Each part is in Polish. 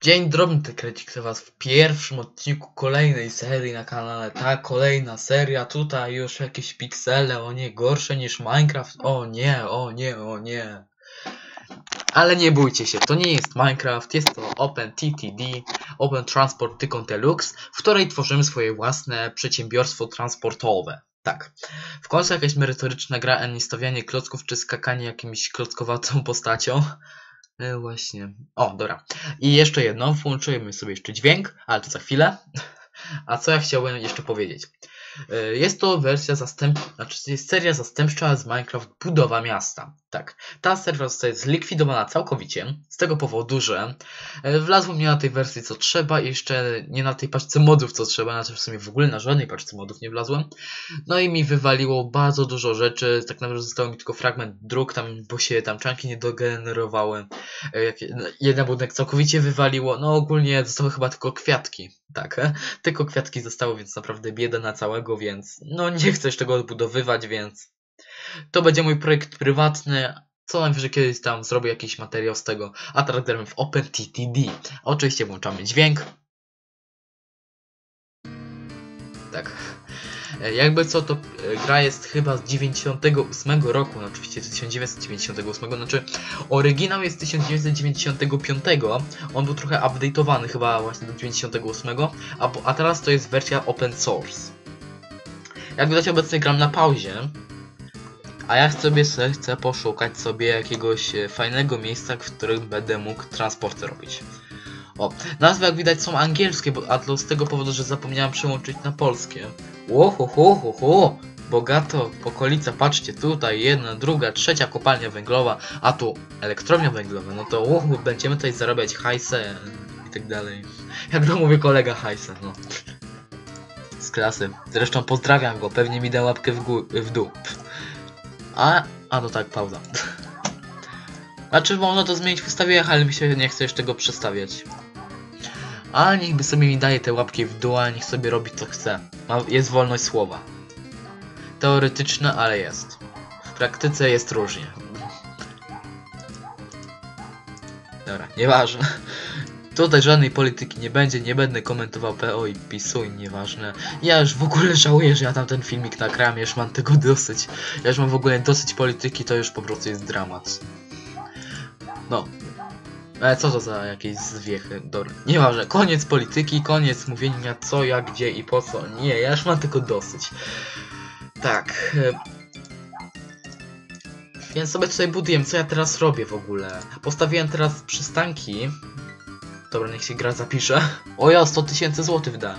Dzień drobny Tekrecik chce was w pierwszym odcinku kolejnej serii na kanale. Ta kolejna seria, tutaj już jakieś piksele, o nie, gorsze niż Minecraft. O nie, o nie, o nie. Ale nie bójcie się, to nie jest Minecraft, jest to OpenTTD, Open Transport Tycoon Deluxe, w której tworzymy swoje własne przedsiębiorstwo transportowe. Tak. W końcu jakaś merytoryczna gra, a nie stawianie klocków czy skakanie jakimś klockowatą postacią. E, właśnie. O, dobra. I jeszcze jedno, włączymy sobie jeszcze dźwięk, ale to za chwilę. A co ja chciałbym jeszcze powiedzieć? E, Jest to wersja zastępcza, znaczy jest seria zastępcza z Minecraft Budowa Miasta. Tak, ta seria zostaje zlikwidowana całkowicie, z tego powodu, że e, wlazło mnie na tej wersji co trzeba jeszcze nie na tej paczce modów co trzeba, znaczy w sumie w ogóle na żadnej paczce modów nie wlazłem. No i mi wywaliło bardzo dużo rzeczy, tak naprawdę został mi tylko fragment dróg, tam, bo się tam czanki nie dogenerowały. E, no, Jeden budynek całkowicie wywaliło, no ogólnie zostały chyba tylko kwiatki, tak, e? tylko kwiatki zostały, więc naprawdę bieda na całego, więc no nie już tego odbudowywać, więc to będzie mój projekt prywatny, co najwyżej kiedyś tam zrobię jakiś materiał z tego, a teraz gramy w OpenTTD. Oczywiście włączamy dźwięk. Tak. E, Jakby co, to e, gra jest chyba z 98 roku, no oczywiście z 1998, znaczy oryginał jest z 1995, on był trochę update'owany chyba właśnie do 98, a, a teraz to jest wersja open source. Jak widać obecnie gram na pauzie, a ja sobie chcę poszukać sobie jakiegoś e, fajnego miejsca, w którym będę mógł transporty robić. O, nazwy jak widać są angielskie, bo, a to z tego powodu, że zapomniałem przełączyć na polskie. Łoho, ho, ho, ho. Bogato, okolica, patrzcie, tutaj jedna, druga, trzecia kopalnia węglowa, a tu elektrownia węglowa, no to łoho, będziemy tutaj zarabiać hajsę i tak dalej. Jak to mówi kolega hajsę, no. Z klasy. Zresztą pozdrawiam go, pewnie mi da łapkę w, w dół. A, a no tak, pauza. Znaczy można to zmienić w ustawieniach, ale mi się nie chce już tego przestawiać. A niechby sobie mi daje te łapki w dół, a niech sobie robi co chce. Ma, jest wolność słowa. Teoretyczna, ale jest. W praktyce jest różnie. Dobra, nieważne. Tutaj żadnej polityki nie będzie, nie będę komentował PO i PiSu i nieważne. Ja już w ogóle żałuję, że ja tam ten filmik nagrałem, ja już mam tego dosyć. Ja już mam w ogóle dosyć polityki, to już po prostu jest dramat. No. Ale co to za jakieś zwiechy? Dobra, nieważne. Koniec polityki, koniec mówienia co, jak, gdzie i po co. Nie, ja już mam tego dosyć. Tak. e, Więc sobie tutaj buduję, co ja teraz robię w ogóle. Postawiłem teraz przystanki. Dobra, niech się gra zapisze. O ja, 100 tysięcy złotych wydałem.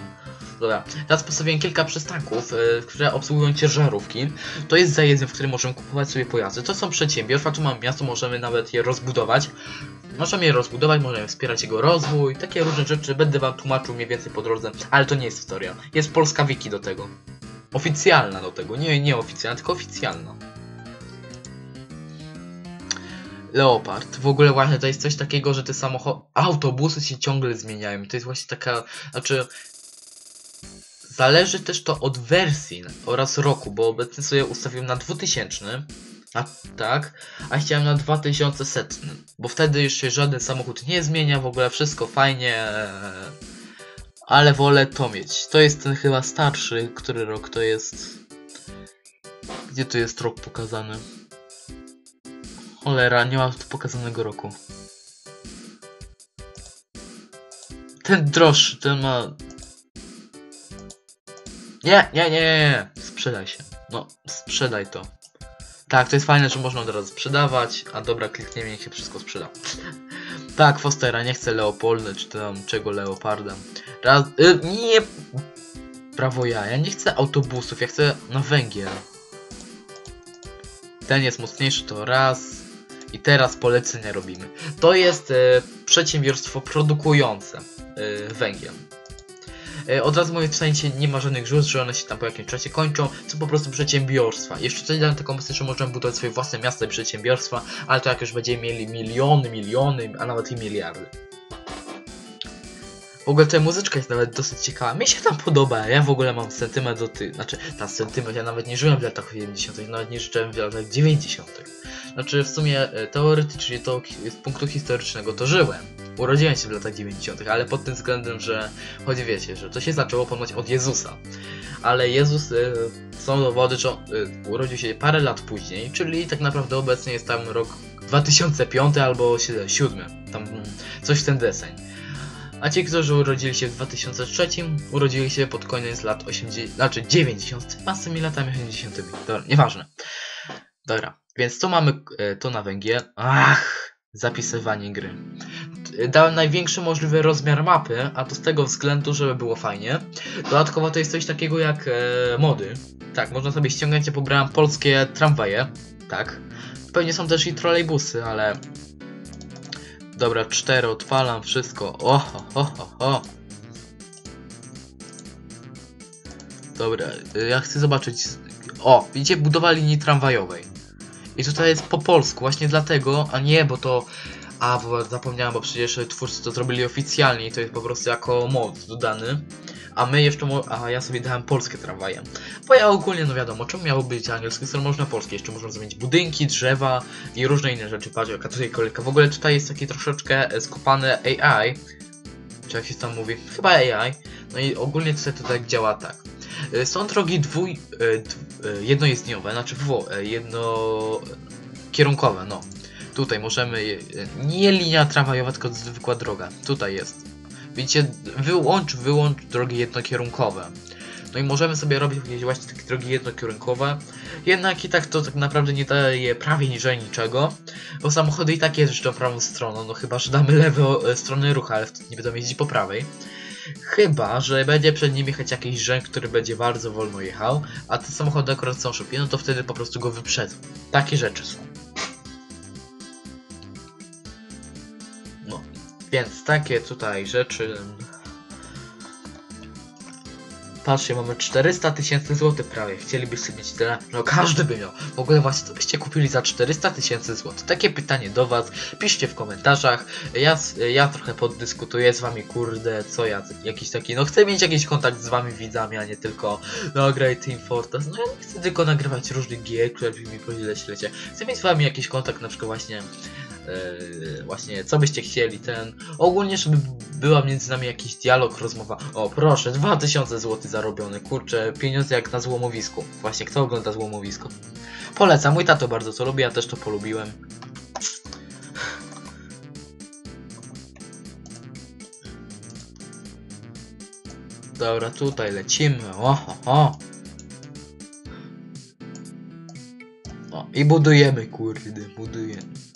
Dobra, teraz postawiłem kilka przystanków, e, które obsługują ciężarówki. To jest zajezdnię, w którym możemy kupować sobie pojazdy. To są przedsiębiorstwa, tu mamy miasto, możemy nawet je rozbudować. Możemy je rozbudować, możemy wspierać jego rozwój, takie różne rzeczy. Będę wam tłumaczył mniej więcej po drodze, ale to nie jest historia. Jest polska wiki do tego. Oficjalna do tego, nie nieoficjalna, tylko oficjalna. Leopard. W ogóle właśnie to jest coś takiego, że te samochody, autobusy się ciągle zmieniają. To jest właśnie taka, znaczy zależy też to od wersji oraz roku, bo obecnie sobie ustawiłem na 2000, a tak, a chciałem na 2100, bo wtedy się żaden samochód nie zmienia, w ogóle wszystko fajnie, ale wolę to mieć. To jest ten chyba starszy, który rok to jest? Gdzie tu jest rok pokazany? Cholera, nie ma tu pokazanego roku. Ten droższy, ten ma... Nie, nie, nie, nie, sprzedaj się. No, sprzedaj to. Tak, to jest fajne, że można od razu sprzedawać, a dobra, klikniemy, niech się wszystko sprzeda. tak, Fostera, nie chcę Leopolda, czy tam czego Leoparda. Raz, y, nie... Prawo ja, ja nie chcę autobusów, ja chcę na węgiel. Ten jest mocniejszy, to raz. I teraz polecenia robimy. To jest e, przedsiębiorstwo produkujące e, węgiel. E, Od razu mówię, w nie ma żadnych źródeł, że one się tam po jakimś czasie kończą, są po prostu przedsiębiorstwa. Jeszcze coś dałem taką myśl, że możemy budować swoje własne miasta i przedsiębiorstwa, ale to jak już będziemy mieli miliony, miliony, a nawet i miliardy. W ogóle ta muzyczka jest nawet dosyć ciekawa. Mi się tam podoba. Ja w ogóle mam sentyment do. Znaczy, ta sentyment, ja nawet nie żyłem w latach 70., nawet nie żyłem w latach 90. Znaczy, w sumie e, teoretycznie to z punktu historycznego to żyłem. Urodziłem się w latach 90., ale pod tym względem, że choć wiecie, że to się zaczęło ponoć od Jezusa. Ale Jezus, e, są dowody, że e, urodził się parę lat później, czyli tak naprawdę obecnie jest tam rok 2005 albo 2007. Tam mm, coś w ten deseń. A ci, którzy urodzili się w 2003, urodzili się pod koniec lat 80, znaczy 90, a z tymi latami 80. Dobra, nieważne. Dobra, więc tu mamy e, to na węgiel. Ach, zapisywanie gry. Dałem największy możliwy rozmiar mapy, a to z tego względu, żeby było fajnie. Dodatkowo to jest coś takiego jak e, mody. Tak, można sobie ściągać, ja pobrałem polskie tramwaje. Tak. Pewnie są też i trolejbusy, ale Dobra, cztery, odpalam wszystko. O, ho, ho, ho, ho. Dobra, y, ja chcę zobaczyć. O, widzicie, budowa linii tramwajowej. I tutaj jest po polsku, właśnie dlatego, a nie, bo to. A, bo zapomniałem, bo przecież twórcy to zrobili oficjalnie i to jest po prostu jako mod dodany. A my jeszcze, a ja sobie dałem polskie tramwaje. Bo ja ogólnie, no wiadomo, czemu miało być angielskie, skoro można polskie. Jeszcze można zamienić budynki, drzewa i różne inne rzeczy. Patrz, jaka tutaj kolejka. W ogóle tutaj jest taki troszeczkę e, skopane AI. Czy jak się tam mówi? Chyba AI. No i ogólnie tutaj to tak działa tak. E, Są drogi dwój... e, jednojezdniowe, znaczy w, e, jednokierunkowe, no. Tutaj możemy... Nie linia tramwajowa, tylko zwykła droga. Tutaj jest. Widzicie, wyłącz, wyłącz drogi jednokierunkowe. No i możemy sobie robić jakieś właśnie takie drogi jednokierunkowe. Jednak i tak to tak naprawdę nie daje prawie niżej niczego. Bo samochody i tak jeżdżą prawą stroną, no chyba, że damy lewą e, stronę ruchu, ale wtedy nie będą jeździć po prawej. Chyba, że będzie przed nim jechać jakiś rzęk, który będzie bardzo wolno jechał, a te samochody akurat są szybkie, no to wtedy po prostu go wyprzedzą. Takie rzeczy są. Więc takie tutaj rzeczy. Patrzcie, mamy 400 tysięcy złotych prawie. Chcielibyście mieć tyle? No każdy by miał. W ogóle właśnie, co byście kupili za 400 tysięcy złotych? Takie pytanie do was. Piszcie w komentarzach. Ja, ja trochę poddyskutuję z wami, kurde, co ja, jakiś taki, no chcę mieć jakiś kontakt z wami widzami, a nie tylko, no graj Team Fortress. No ja nie chcę tylko nagrywać różnych gier, które mi poślecie. Chcę mieć z wami jakiś kontakt, na przykład właśnie właśnie co byście chcieli, ten ogólnie, żeby była między nami jakiś dialog, rozmowa. O proszę, 2000 zł zarobione, kurczę, pieniądze jak na złomowisku. Właśnie, kto ogląda złomowisko? Polecam, mój tato bardzo to lubi, ja też to polubiłem. Dobra, tutaj lecimy, oho, ho. O, i budujemy, kurde, budujemy.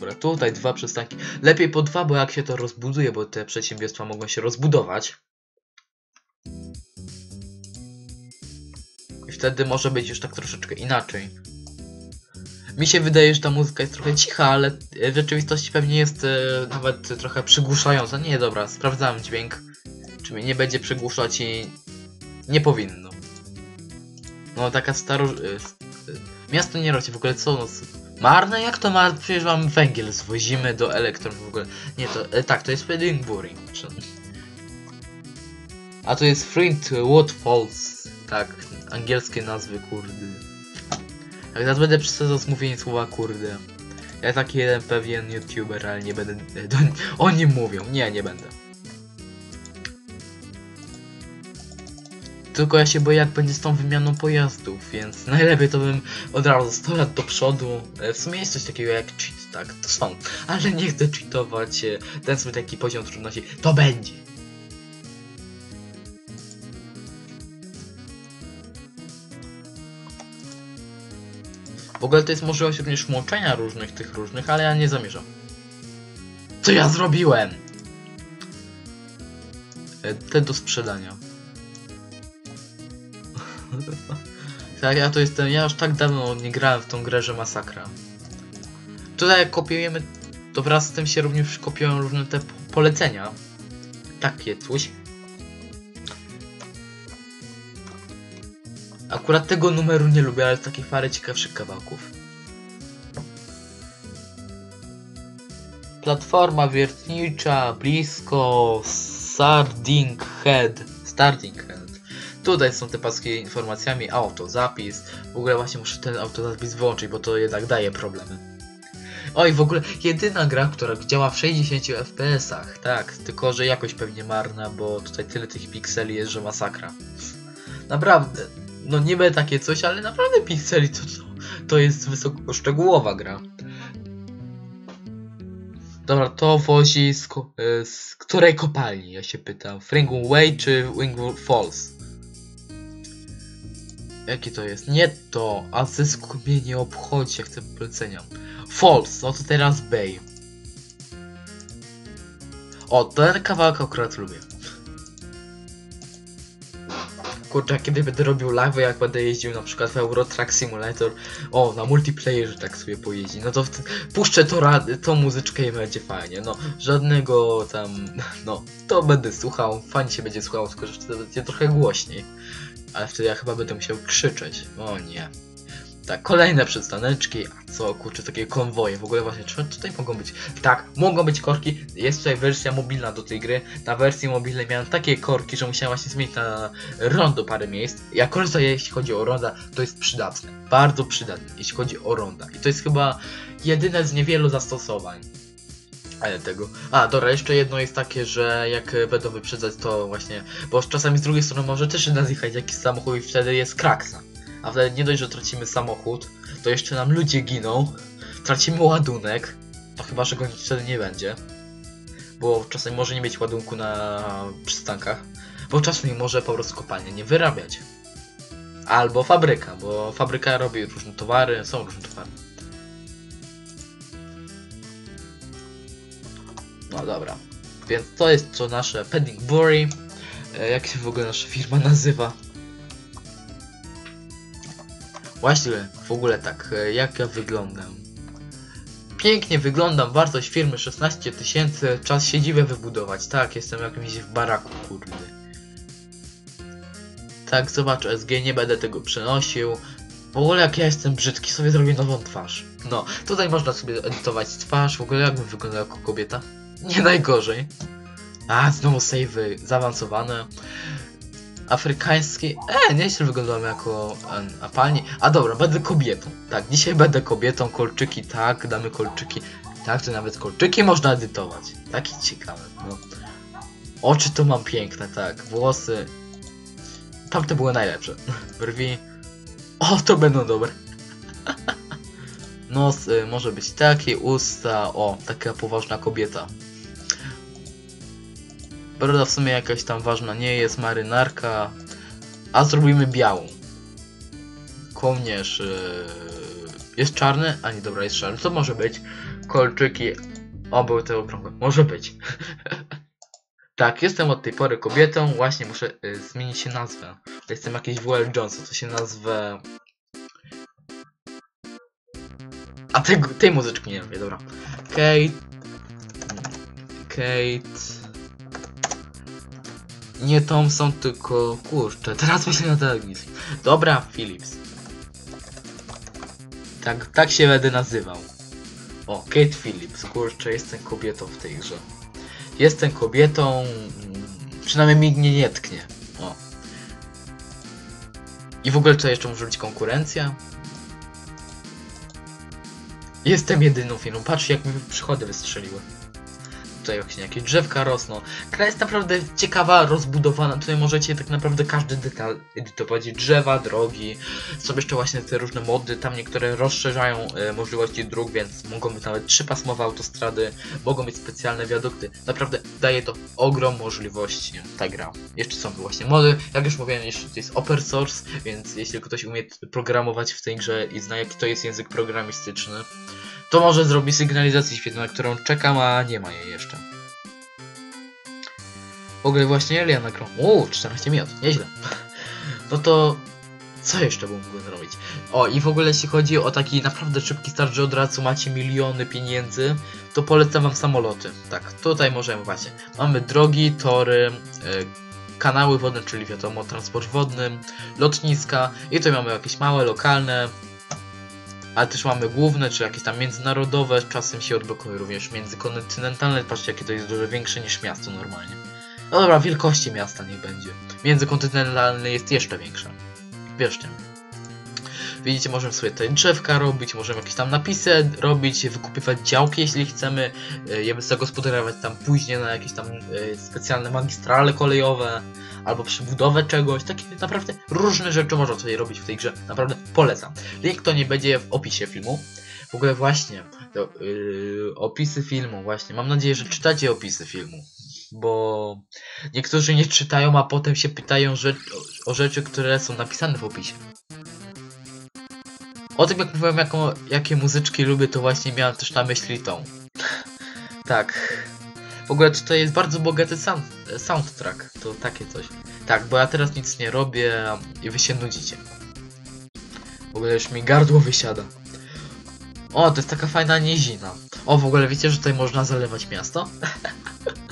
Dobra, tutaj dwa przystanki. Lepiej po dwa, bo jak się to rozbuduje, bo te przedsiębiorstwa mogą się rozbudować. I wtedy może być już tak troszeczkę inaczej. Mi się wydaje, że ta muzyka jest trochę cicha, ale w rzeczywistości pewnie jest e, nawet trochę przygłuszająca. Nie, dobra, sprawdzałem dźwięk. Czy mnie nie będzie przygłuszać i nie powinno. No taka staro... e, e, Miasto nie rośnie w ogóle co no, Marne? Jak to ma? Przecież mam węgiel, zwozimy do elektron w ogóle. Nie, to e, tak, to jest Edinburgh. A to jest Flint Waterfalls. Tak, angielskie nazwy, kurde. Tak, teraz będę przesadzał z słowa kurde. Ja taki jeden pewien youtuber, ale nie będę... e, Do, o nim mówią. Nie, nie będę. Tylko ja się boję jak będzie z tą wymianą pojazdów, więc najlepiej to bym od razu 100 lat do przodu. E, W sumie jest coś takiego jak cheat, tak, to są. Ale nie chcę cheatować. e, Ten sobie taki poziom trudności. To będzie. W ogóle to jest możliwość również łączenia różnych tych różnych, ale ja nie zamierzam. Co ja zrobiłem? E, Te do sprzedania. Tak, ja to jestem. Ja już tak dawno nie grałem w tą grę, że masakra. Tutaj kopiujemy, to wraz z tym się również kopiują różne te po- polecenia. Takie coś. Akurat tego numeru nie lubię, ale takich parę ciekawszych kawałków. Platforma wiertnicza, blisko, Starting Head. Starting. Tutaj są te paski informacjami, autozapis. W ogóle właśnie muszę ten autozapis wyłączyć, bo to jednak daje problemy. Oj, w ogóle jedyna gra, która działa w 60 FPS-ach, tak, tylko że jakość pewnie marna, bo tutaj tyle tych pikseli jest, że masakra. Naprawdę, no niby takie coś, ale naprawdę pikseli to, to, jest wysoko szczegółowa gra. Dobra, to wozi z, y, z której kopalni, ja się pytam. Fringwood Way czy Wingwood Falls? Jakie to jest? Nie to, a zysku mnie nie obchodzi, ja chcę polecenia. Falls, no to teraz Bay. O, ten kawałek akurat lubię. Kurczę, kiedy będę robił live, jak będę jeździł na przykład w Euro Truck Simulator, o, na multiplayerze tak sobie pojeździ, no to puszczę to tą muzyczkę i będzie fajnie, no, żadnego tam, no, to będę słuchał, fajnie się będzie słuchał, tylko że wtedy będzie trochę głośniej. Ale wtedy ja chyba będę musiał krzyczeć, o nie. Tak, kolejne przystaneczki, a co, kurczę, takie konwoje, w ogóle właśnie, czy tutaj mogą być? Tak, mogą być korki, jest tutaj wersja mobilna do tej gry, na wersji mobilnej miałem takie korki, że musiałem właśnie zmienić na rondo parę miejsc. Jak korzystam, jeśli chodzi o ronda, to jest przydatne, bardzo przydatne, jeśli chodzi o ronda. I to jest chyba jedyne z niewielu zastosowań. Ale tego. A, dobra, jeszcze jedno jest takie, że jak będą wyprzedzać to właśnie, bo czasami z drugiej strony może też nas jechać jakiś samochód i wtedy jest kraksa. A wtedy nie dość, że tracimy samochód, to jeszcze nam ludzie giną, tracimy ładunek, to chyba, że go wtedy nie będzie. Bo czasami może nie mieć ładunku na przystankach, bo czasami może po prostu kopalnia nie wyrabiać. Albo fabryka, bo fabryka robi różne towary, są różne towary. No dobra. Więc to jest to nasze Peddingbury. E, Jak się w ogóle nasza firma nazywa? Właśnie, w ogóle tak, e, jak ja wyglądam? Pięknie wyglądam, wartość firmy 16 tysięcy, czas siedzibę wybudować. Tak, jestem jakimś w baraku, kurde. Tak, zobacz, SG, nie będę tego przenosił. W ogóle jak ja jestem brzydki, sobie zrobię nową twarz. No, tutaj można sobie edytować twarz, w ogóle jakbym wyglądał jako kobieta. Nie najgorzej. A, znowu savey zaawansowane. Afrykański. E, nieźle wyglądam jako a pani. A dobra, będę kobietą. Tak, dzisiaj będę kobietą, kolczyki tak, damy kolczyki. Tak, to nawet kolczyki można edytować. Taki ciekawy, no. Oczy to mam piękne, tak. Włosy. Tamte były najlepsze. Brwi. O, to będą dobre. Nos y, może być taki, usta. O, taka poważna kobieta. Broda w sumie jakaś tam ważna nie jest, marynarka. A zrobimy białą. Kołnierz yy, jest czarny? A nie, dobra, jest czarny. To może być. Kolczyki. O, były te okrągłe. Może być. tak, jestem od tej pory kobietą. Właśnie muszę yy, zmienić się nazwę. Jestem jakiś WL Johnson, to się nazwę... A tej, tej muzyczki nie lubię, dobra. Kate... Kate... Nie Thompson, tylko... Kurczę, teraz myślę na telewizji. Dobra, Philips. Tak, tak się będę nazywał. O, Kate Phillips. Kurczę, jestem kobietą w tej grze. Jestem kobietą... mm, Przynajmniej mnie nie tknie. O. I w ogóle to jeszcze może być konkurencja? Jestem jedyną firmą. Patrz jak mi przychody wystrzeliły. Tutaj właśnie jakieś drzewka rosną. Gra jest naprawdę ciekawa, rozbudowana. Tutaj możecie tak naprawdę każdy detal edytować. Drzewa, drogi. Są jeszcze właśnie te różne mody. Tam niektóre rozszerzają e, możliwości dróg, więc mogą być nawet trzypasmowe autostrady. Mogą być specjalne wiadukty. Naprawdę daje to ogrom możliwości ta gra. Jeszcze są właśnie mody. Jak już mówiłem, jeszcze to jest open source, więc jeśli ktoś umie programować w tej grze i zna jaki to jest język programistyczny, to może zrobi sygnalizację świetną, na którą czekam, a nie ma jej jeszcze. W ogóle właśnie Elia nagrał. Uuu, 14 minut, nieźle. No to co jeszcze bym mógł zrobić? O, i w ogóle jeśli chodzi o taki naprawdę szybki start, że od razu macie miliony pieniędzy, to polecam wam samoloty. Tak, tutaj możemy właśnie. Mamy drogi, tory, y, kanały wodne, czyli wiadomo, transport wodny, lotniska i tutaj mamy jakieś małe, lokalne, ale też mamy główne, czy jakieś tam międzynarodowe, czasem się odblokuje również międzykontynentalne, patrzcie jakie to jest dużo większe niż miasto normalnie. No dobra, wielkości miasta niech będzie. Międzykontynentalny jest jeszcze większa. Wierzcie. Widzicie, możemy sobie tutaj drzewka robić, możemy jakieś tam napisy robić, wykupywać działki, jeśli chcemy, e, je zagospodarować tam później na jakieś tam e, specjalne magistrale kolejowe, albo przebudowę czegoś, takie naprawdę różne rzeczy można tutaj robić w tej grze, naprawdę polecam. Link to nie będzie w opisie filmu. W ogóle właśnie, to, yy, opisy filmu, właśnie, mam nadzieję, że czytacie opisy filmu, bo niektórzy nie czytają, a potem się pytają że, o, o rzeczy, które są napisane w opisie. O tym jak mówiłem, jaką, jakie muzyczki lubię, to właśnie miałem też na myśli tą. tak. W ogóle tutaj jest bardzo bogaty sound, soundtrack, to takie coś. Tak, bo ja teraz nic nie robię i wy się nudzicie. W ogóle już mi gardło wysiada. O, to jest taka fajna nizina. O, w ogóle wiecie, że tutaj można zalewać miasto?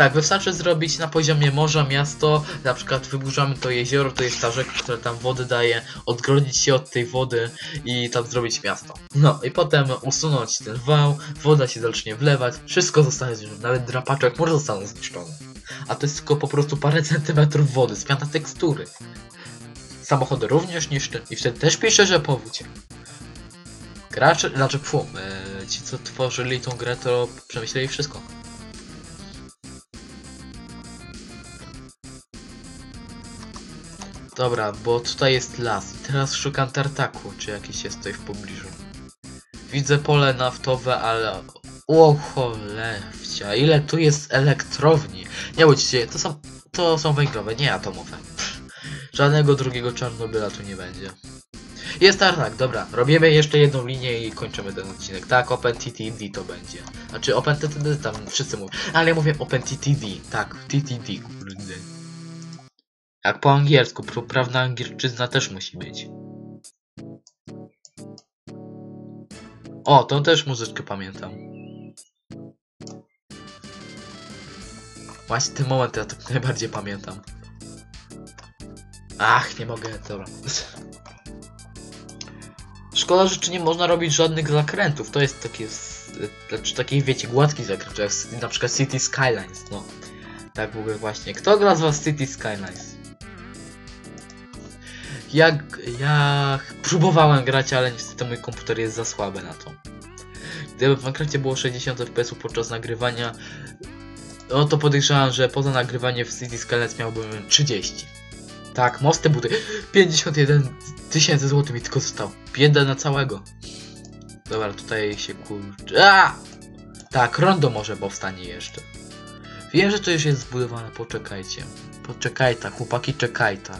tak, wystarczy zrobić na poziomie morza miasto, na przykład wyburzamy to jezioro, to jest ta rzeka, która tam wody daje, odgrodzić się od tej wody i tam zrobić miasto. No i potem usunąć ten wał, woda się zacznie wlewać, wszystko zostanie zniszczone, nawet drapaczek może zostaną zniszczone. A to jest tylko po prostu parę centymetrów wody, zmiana tekstury. Samochody również niszczy i wtedy też pisze, że powódź. Gracze, znaczy pfu, e, ci co tworzyli tą grę to przemyśleli wszystko. Dobra, bo tutaj jest las. Teraz szukam tartaku, czy jakiś jest tutaj w pobliżu. Widzę pole naftowe, ale... O cholewcia, ile tu jest elektrowni. Nie bądźcie, to są, to są węglowe, nie atomowe. Żadnego drugiego Czarnobyla tu nie będzie. Jest tartak, dobra. Robimy jeszcze jedną linię i kończymy ten odcinek. Tak, OpenTTD to będzie. Znaczy OpenTTD tam wszyscy mówią. Ale ja mówię OpenTTD. Tak, TTD. Jak po angielsku, poprawna angielszczyzna też musi być. O, to też muzyczkę pamiętam. Właśnie ten moment ja to najbardziej pamiętam. Ach, nie mogę, dobra. Szkoda, że czy nie można robić żadnych zakrętów. To jest takie, znaczy taki wiecie, gładki zakręt, jak na przykład City Skylines, no. Tak w ogóle właśnie. Kto gra z was City Skylines? Jak ja próbowałem grać, ale niestety mój komputer jest za słaby na to. Gdyby w Minecrafcie było 60 fps podczas nagrywania, no to podejrzewam, że poza nagrywanie w City Skylines miałbym 30. Tak, mosty budy. 51 tysięcy złotych mi tylko został. Bieda na całego. Dobra, tutaj się kurczę. A! Tak, rondo może powstanie jeszcze. Wiem, że to już jest zbudowane, poczekajcie. Poczekajta, chłopaki czekajta.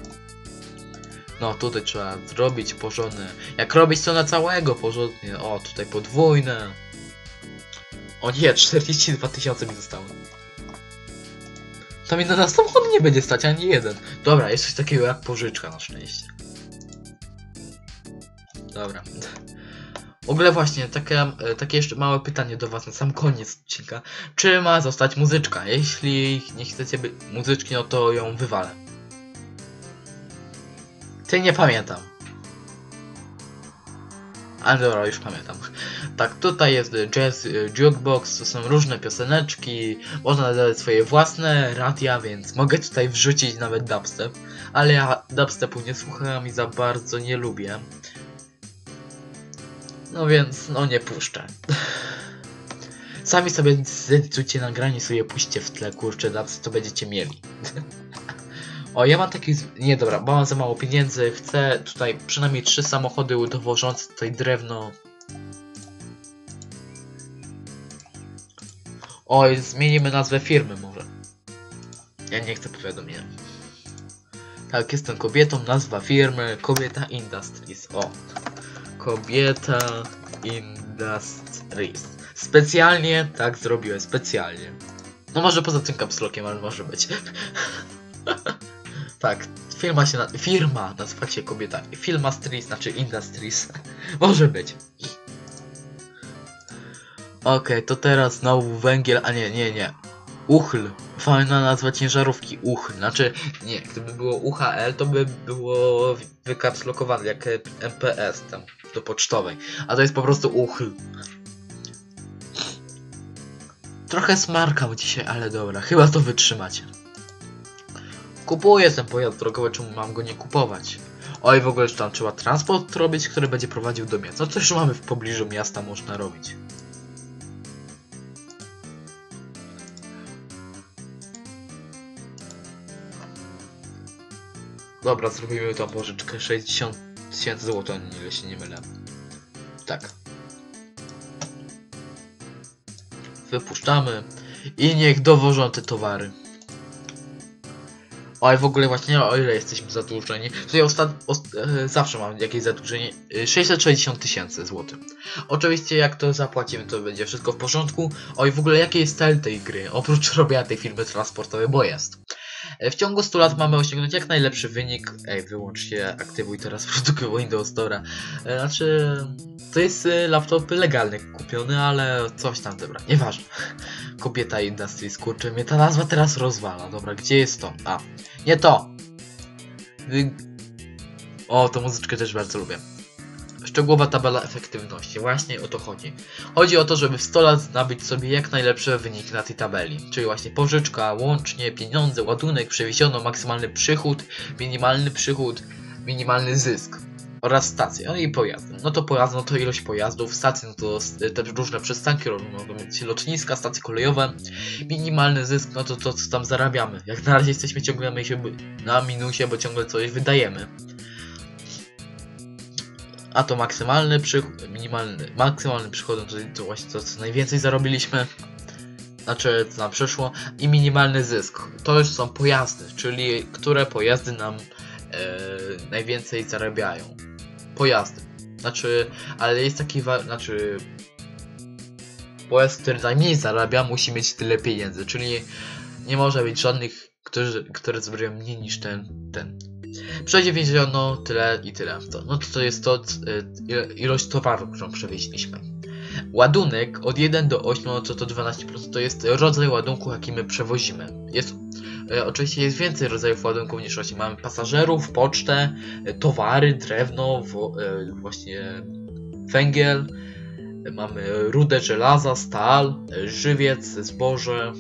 No, tutaj trzeba zrobić porządne. Jak robić to na całego porządnie? O, tutaj podwójne. O nie, 42 tysiące mi zostało. To mi na samochód nie będzie stać ani jeden. Dobra, jest coś takiego jak pożyczka na szczęście. Dobra. W ogóle właśnie, takie, takie jeszcze małe pytanie do was na sam koniec odcinka. Czy ma zostać muzyczka? Jeśli nie chcecie by muzyczki, no to ją wywalę. Ty nie pamiętam. Ale dobra, już pamiętam. Tak, tutaj jest Jazz y, Jukebox, to są różne pioseneczki, można nadawać swoje własne radia, więc mogę tutaj wrzucić nawet dubstep, ale ja dubstepu nie słucham i za bardzo nie lubię. No więc, no nie puszczę. Sami sobie zdecydujcie nagranie sobie puśćcie w tle, kurczę, dubstep to będziecie mieli. O, ja mam taki... Nie, dobra, bo mam za mało pieniędzy. Chcę tutaj przynajmniej trzy samochody dowożące tutaj drewno. Oj, zmienimy nazwę firmy może. Ja nie chcę powiadomienia. Tak, jestem kobietą, nazwa firmy, Kobieta Industries. O, Kobieta Industries. Specjalnie tak zrobiłem, specjalnie. No może poza tym kapslokiem, ale może być. Tak, firma się na... Firma nazywa się kobieta. Filmastries, znaczy Industries. Może być. Okej, okay, to teraz znowu węgiel, a nie, nie, nie. Uchl. Fajna nazwa ciężarówki. Uchl. Znaczy, nie, gdyby było UHL, to by było wykapslokowane, jak MPS tam, do pocztowej. A to jest po prostu uchl. Trochę smarkał dzisiaj, ale dobra, chyba to wytrzymacie. Kupuję ten pojazd drogowy, czemu mam go nie kupować? Oj, w ogóle tam trzeba transport robić, który będzie prowadził do miasta. No coś mamy w pobliżu miasta można robić. Dobra, zrobimy tą pożyczkę 60 tysięcy złotych, ile się nie mylę. Tak. Wypuszczamy i niech dowożą te towary. Oj, w ogóle właśnie o ile jesteśmy zadłużeni. Tutaj ostat... Ost... E, zawsze mam jakieś zadłużenie. E, 660 tysięcy złotych. Oczywiście jak to zapłacimy, to będzie wszystko w porządku. Oj, w ogóle jaki jest cel tej gry? Oprócz robienia tej firmy transportowej, bo jest. E, W ciągu 100 lat mamy osiągnąć jak najlepszy wynik. Ej, wyłącz się, aktywuj teraz produkt Windows Store. E, Znaczy, to jest e, laptop legalny kupiony, ale coś tam, dobra, nieważne. Kobieta Industries, kurczę, mnie ta nazwa teraz rozwala. Dobra, gdzie jest to? A, nie to! O, tą muzyczkę też bardzo lubię. Szczegółowa tabela efektywności, właśnie o to chodzi. Chodzi o to, żeby w 100 lat nabyć sobie jak najlepsze wyniki na tej tabeli. Czyli właśnie pożyczka, łącznie, pieniądze, ładunek, przewieziono, maksymalny przychód, minimalny przychód, minimalny zysk. Oraz stacje, no i pojazdy. No to pojazd, no to ilość pojazdów, stacje, no to te różne przystanki, mogą być lotniska, stacje kolejowe. Minimalny zysk, no to to, co tam zarabiamy. Jak na razie jesteśmy ciągle na minusie, bo ciągle coś wydajemy. A to maksymalny przychód, minimalny, maksymalny przychód, no to, to właśnie to, co najwięcej zarobiliśmy. Znaczy, co nam przyszło. I minimalny zysk. To już są pojazdy, czyli które pojazdy nam e, najwięcej zarabiają. Pojazdy. Znaczy, ale jest taki, znaczy, pojazd, który najmniej zarabia, musi mieć tyle pieniędzy, czyli nie może być żadnych, którzy, które zarabiają mniej niż ten, ten. Przewieziono tyle i tyle. To, no to, to jest to y, ilość towaru, którą przewieźliśmy. Ładunek od 1 do 8, no to to 12% to jest rodzaj ładunku, jaki my przewozimy. Jest, e, oczywiście jest więcej rodzajów ładunków niż 8. Mamy pasażerów, pocztę, e, towary, drewno, właśnie węgiel, mamy rudę żelaza, stal, żywiec, zboże.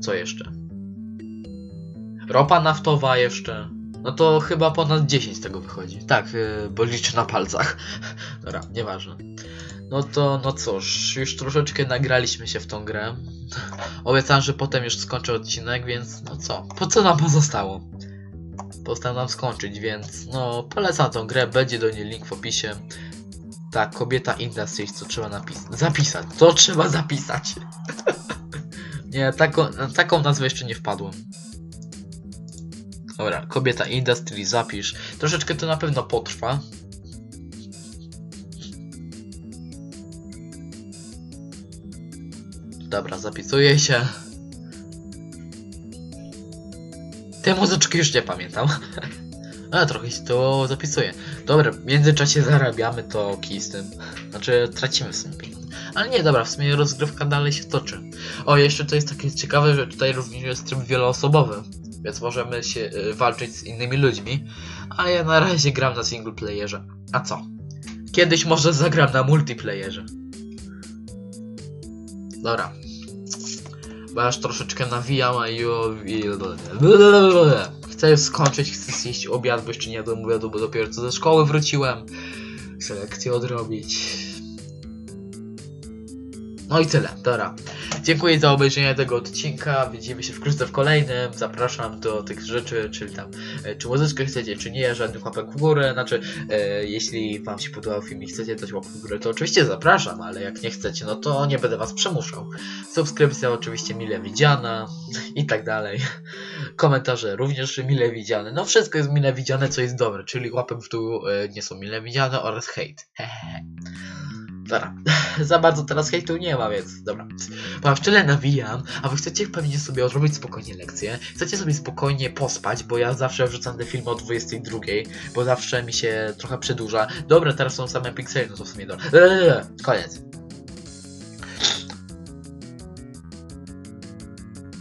Co jeszcze? Ropa naftowa jeszcze. No to chyba ponad 10 z tego wychodzi. Tak, yy, bo liczę na palcach. Dobra, nieważne. No to, no cóż, już troszeczkę nagraliśmy się w tą grę. Obiecałem, że potem już skończę odcinek, więc no co? Po co nam pozostało? Nam skończyć, więc no polecam tą grę, będzie do niej link w opisie. Tak, kobieta Industries, co trzeba napisać. Zapisać, co trzeba zapisać. nie, taką, taką nazwę jeszcze nie wpadłem. Dobra, kobieta Industry, zapisz. Troszeczkę to na pewno potrwa. Dobra, zapisuję się. Te muzyczki już nie pamiętam. Ale trochę się to zapisuje. Dobra, w międzyczasie zarabiamy to kij. Znaczy, tracimy w sumie pieniądze. Ale nie, dobra, w sumie rozgrywka dalej się toczy. O, jeszcze to jest takie ciekawe, że tutaj również jest tryb wieloosobowy więc możemy się y, walczyć z innymi ludźmi, a ja na razie gram na single playerze. A co? Kiedyś może zagram na multiplayerze. Dobra. Bo ja już troszeczkę nawijam, a Chcę skończyć, chcę zjeść obiad, bo jeszcze nie jadłem obiadu, bo dopiero co ze szkoły wróciłem. Chcę lekcję odrobić. No i tyle, dobra. Dziękuję za obejrzenie tego odcinka. Widzimy się wkrótce w kolejnym. Zapraszam do tych rzeczy, czyli tam, e, czy muzyczkę chcecie, czy nie, żadnych łapek w górę. Znaczy, e, jeśli Wam się podobał film i chcecie dać łapkę w górę, to oczywiście zapraszam, ale jak nie chcecie, no to nie będę Was przymuszał. Subskrypcja oczywiście mile widziana i tak dalej. Komentarze również mile widziane. No wszystko jest mile widziane, co jest dobre, czyli łapek w dół e, nie są mile widziane oraz hejt. Hehehe. Dobra, za bardzo teraz hejtu nie ma, więc dobra. W tyle nawijam, a wy chcecie pewnie sobie odrobić spokojnie lekcję, chcecie sobie spokojnie pospać, bo ja zawsze wrzucam te filmy o 22, bo zawsze mi się trochę przedłuża. Dobra, teraz są same piksele, no to w sumie dobra. Koniec.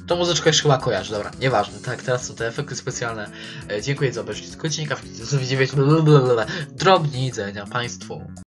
To muzyczka już chyba kojarzy, dobra, nieważne, tak, teraz są te efekty specjalne. E, dziękuję za obejrzenie tego odcinka, widzenia, drobnidzenia Państwu.